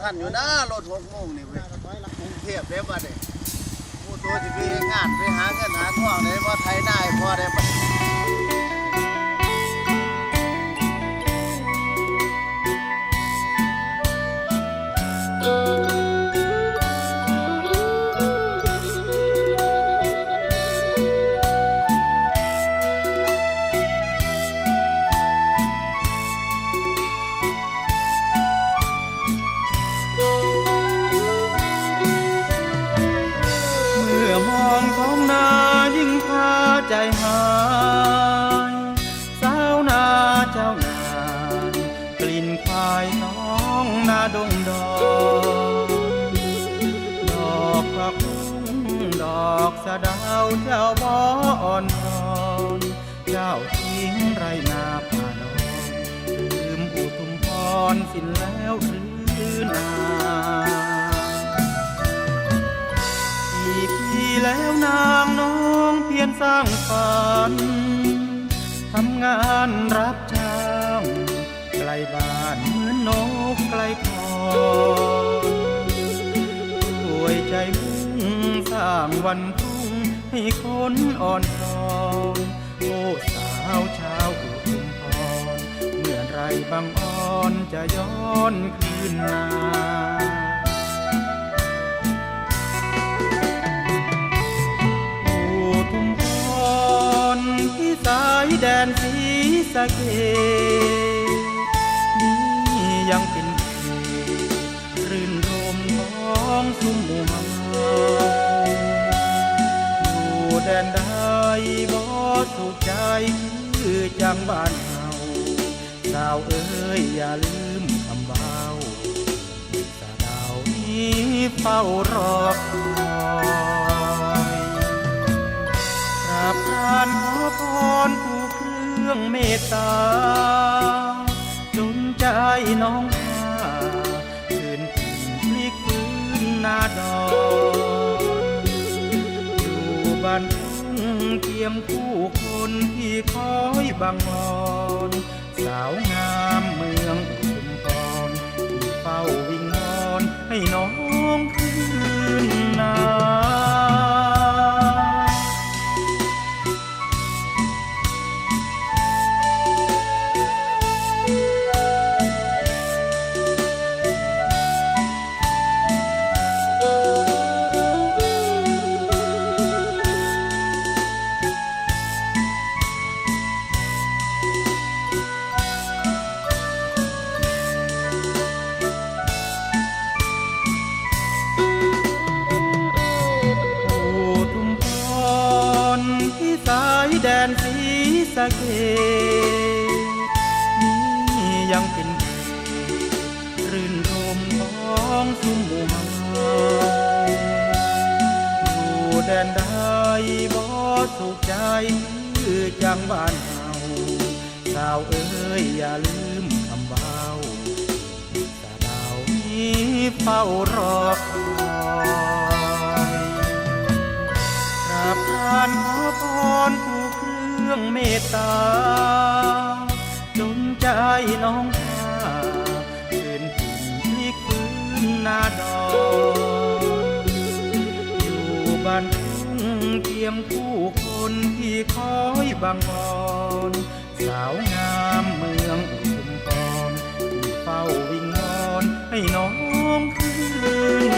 ท่านอยู่นะรถหกโมงนี่เว้ยกรุงเทพได้บ่เด้ผู้ตัวที่มีงานไปหาเงินหาทองได้บ่ไทยได้พอได้บ่ากลิ่นควายน้องนาดงดอกดอกผักบุ้งดอกสะดาวเจ้าบ่ออ่อนทอนเจ้าทิ้งไรนาป่านอนลืมอุทุมพรสิ้นแล้วหรือนากี่ปีแล้วนางน้องเพียรสร้างฝันทำงานรับจ้ บ้านเหมือนนกไกลคอด้วยใจมุ่งสร้างวันพุ่งให้คนอ่อนทอนโอ้สาวชาวอุทุมพรเมื่อไรบางอ่อนจะย้อนคืนนาผู้ทุมพรที่สายแดนสีสะเกด ยังเป็นรื่นรมของสุมหมู่เฮาอยู่แดนใดบ่สุขใจคือจังบ้านเฮาสาวเอ้ยอย่าลืมคำเบาสาดาวนี้เฝ้ารอคอยกราบทานขอพรผู้เครื่องเมตตา ใจน้องข้าคืนถิ่นพลิกฟื้นนาดอนอยู่บ้านทุ่งเกียมผู้คนที่คอยบังวอนสาวงามเมืองอุมพรที่เฝ้าวิงวอนให้น้องคืนนาายแดนสีสะเกดนี่ยังเป็นรื่นรมของสุมหมู่เฮาอยู่แดนใดบ่สุขใจคือจังบ้านเฮาสาวเอ้ยอย่าลืมคำเบาสาดาวนี้เฝ้ารอคอยกราบทานขอพรผู รื่องเมตตาจนใจน้องข้าคืนถิ่นพลิกฟื้นนาดอนอยู่บ้านทุ่งเกียมผู้คนที่คอยบังวอนสาวงามเมืองอุทุมพรที่เฝ้าวิงวอนให้น้องคืน